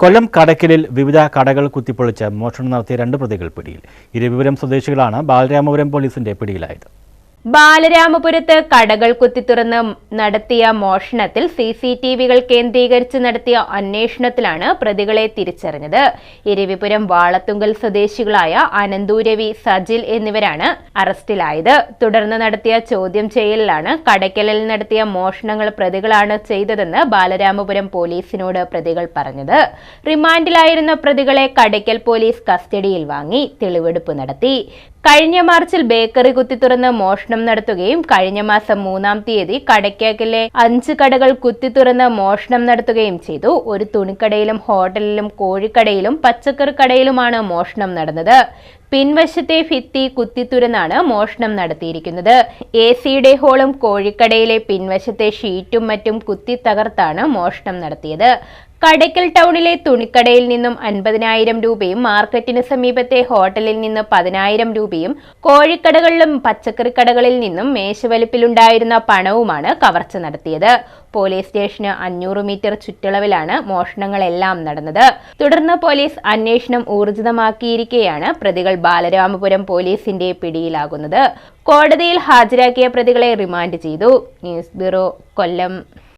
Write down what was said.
കൊല്ലം കടക്കലിൽ വിവിധ കടകൾ കുത്തിപ്പൊളിച്ച് മോഷണം നടത്തിയ രണ്ട് പ്രതികൾ പിടിയിൽ. ഇരുവിപുരം സ്വദേശികളാണ് ബാലരാമപുരം പോലീസിന്റെ പിടിയിലായത്. ബാലരാമപുരത്ത് കടകൾ കുത്തിത്തുറന്ന് നടത്തിയ മോഷണത്തിൽ സി സി ടി വികൾ കേന്ദ്രീകരിച്ച് നടത്തിയ അന്വേഷണത്തിലാണ് പ്രതികളെ തിരിച്ചറിഞ്ഞത്. ഇരവിപുരം വാളത്തുങ്കൽ സ്വദേശികളായ അനന്തൂരവി സജിൽ എന്നിവരാണ് അറസ്റ്റിലായത്. തുടർന്ന് നടത്തിയ ചോദ്യം ചെയ്യലിലാണ് കടയ്ക്കലിൽ നടത്തിയ മോഷണങ്ങൾ പ്രതികളാണ് ചെയ്തതെന്ന് ബാലരാമപുരം പോലീസിനോട് പ്രതികൾ പറഞ്ഞത്. റിമാൻഡിലായിരുന്ന പ്രതികളെ കടയ്ക്കൽ പോലീസ് കസ്റ്റഡിയിൽ വാങ്ങി തെളിവെടുപ്പ് നടത്തി. കഴിഞ്ഞ മാർച്ചിൽ ബേക്കറി കുത്തിത്തുറന്ന് മോഷണം നടത്തുകയും കഴിഞ്ഞ മാസം മൂന്നാം തീയതി കടയ്ക്കാക്കിലെ അഞ്ച് കടകൾ കുത്തി തുറന്ന് മോഷണം നടത്തുകയും ചെയ്തു. ഒരു തുണിക്കടയിലും ഹോട്ടലിലും കോഴിക്കടയിലും പച്ചക്കറി കടയിലുമാണ് മോഷണം നടന്നത്. പിൻവശത്തെ ഭിത്തി കുത്തിത്തുരന്നാണ് മോഷണം നടത്തിയിരിക്കുന്നത്. എ സിയുടെ ഹോളും കോഴിക്കടയിലെ പിൻവശത്തെ ഷീറ്റും മറ്റും കുത്തി തകർത്താണ് മോഷണം നടത്തിയത്. കടയ്ക്കൽ ടൗണിലെ തുണിക്കടയിൽ നിന്നും അൻപതിനായിരം രൂപയും മാർക്കറ്റിന് സമീപത്തെ ഹോട്ടലിൽ നിന്ന് പതിനായിരം രൂപയും കോഴിക്കടകളിലും പച്ചക്കറി കടകളിൽ നിന്നും മേശവലിപ്പിലുണ്ടായിരുന്ന പണവുമാണ് കവർച്ച നടത്തിയത്. പോലീസ് സ്റ്റേഷന് അഞ്ഞൂറ് മീറ്റർ ചുറ്റളവിലാണ് മോഷണങ്ങളെല്ലാം നടന്നത്. തുടർന്ന് പോലീസ് അന്വേഷണം ഊർജിതമാക്കിയിരിക്കെയാണ് പ്രതികൾ ബാലരാമപുരം പോലീസിന്റെ പിടിയിലാകുന്നത്. കോടതിയിൽ ഹാജരാക്കിയ പ്രതികളെ റിമാൻഡ് ചെയ്തു. News bureau Kollam.